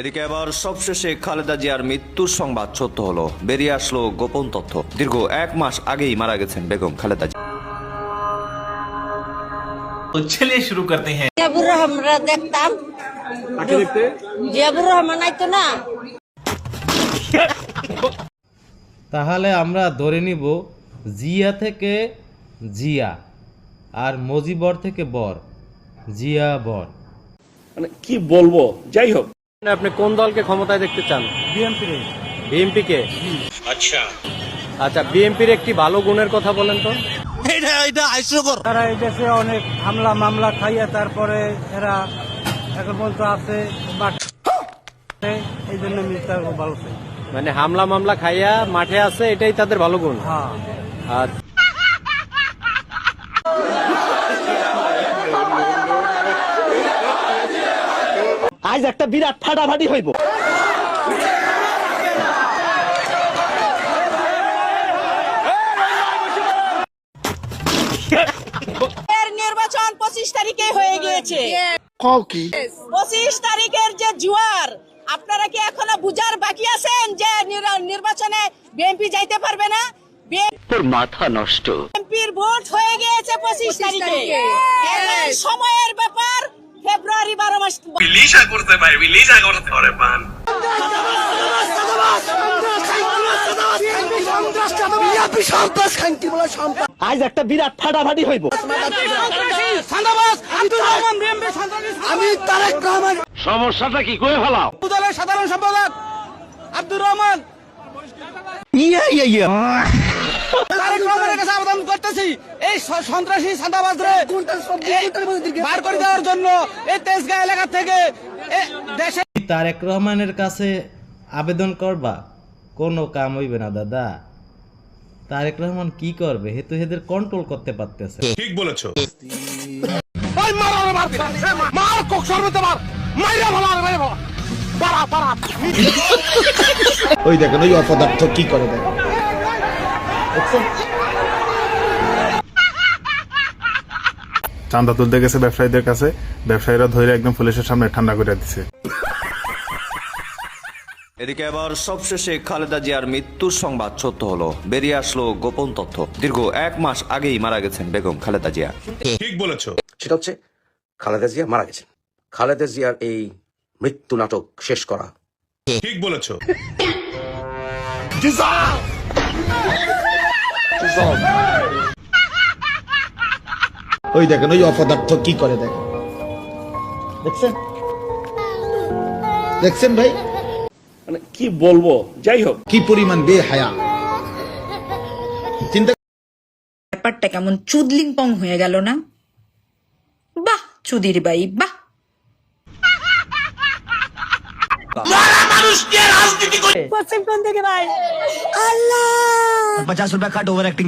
এদিকে আবার সবশেষে খালেদা জিয়ার মৃত্যুর সংবাদ সত্য হলো। বেরিয়ে আসলো গোপন তথ্য। দীর্ঘ এক মাস আগেই মারা গেছেন বেগম খালেদা জিয়া। চলে শুরু করতে হ্যাঁ। জিয়াবুর রহমান দেখতাম। জিয়াবুর রহমান না? তাহলে আমরা ধরে নিব জিয়া থেকে জিয়া আর মজিবর থেকে বর। জিয়া বর। মানে কি বলব? যাই হোক আপনি কোন দলকে ক্ষমতায় দেখতে চান? বিএনপি বিএনপি কে আচ্ছা। আচ্ছা বিএনপির একটি ভালো গুণের কথা বলেন তো। এটা তারা এই দেশে অনেক হামলা মামলা খাইয়া তারপরে এরা এখন পর্যন্ত আছে বাট এই জন্য মিস্টার ভালো মানে হামলা মামলা খাইয়া মাঠে আছে এটাই তাদের ভালো গুণ? হ্যাঁ। আর আজ একটা বিরাট ফাটাফাটি হইব। নির্বাচন পঁচিশ তারিখে হয়ে গিয়েছে। পঁচিশ তারিখের যে জুয়ার আপনারা কি এখনও বুঝার বাকি আছেন যে নির- নির্বাচনে বিএনপি যাইতে পারবে না? তোর মাথা নষ্ট। বিএনপির ভোট হয়ে গিয়েছে পঁচিশ তারিখে। সময়ের ব্যাপার ফেব্রুয়ারি বারো মাস আজ একটা বিরাট ফাটাফাটি হইব। আমি তারেক রহমান। সমস্যাটা কি? কয়ে ফেলাও। দলের সাধারণ সম্পাদক আব্দুর রহমান। ইয়া ইয়া ইয়া। তারেক রহমানের কাছে আবেদন করতেছি। এই সন্ত্রাসী সাদাবাজরে বার করে দেওয়ার জন্য এই তেজগাঁ এলাকা থেকে দেশে তারেক রহমানের কাছে আবেদন করবা? কোনো কাম হইবে না দাদা। তারেক রহমান কি করবে? হেতু হেদের কন্ট্রোল করতে পারতেছে। ওই দেখেন ওই অপদার্থ কি করে দেখেন? চান্দা তুলতে গেছে ব্যবসায়ীদের কাছে। ব্যবসায়ীরা ধরে একদম পুলিশের সামনে ঠান্ডা করে দিছে। এদিকে আবার সবশেষে খালেদা জিয়ার মৃত্যুর সংবাদ সত্য হলো। বেরিয়ে আসলো গোপন তথ্য। দীর্ঘ এক মাস আগেই মারা গেছেন বেগম খালেদা জিয়া। সেটা হচ্ছে খালেদা জিয়া মারা গেছেন। খালেদা জিয়ার এই মৃত্যু নাটক শেষ করা। ওই দেখেন ওই অপদার্থ কি করে দেখেন? দেখছেন? দেখছেন ভাই? মানে কি বলব? যাই হোক। কি পরিমাণ বেহায়া। চিন্তা ব্যাপারটা কেমন চুদলিং পং হয়ে গেল না? বাহ চুদির বাই বাহ। পশ্চিম কোন দিকে ভাই আল্লাহ পঞ্চাশ রুপিয়া কাট ওভার অ্যাক্টিং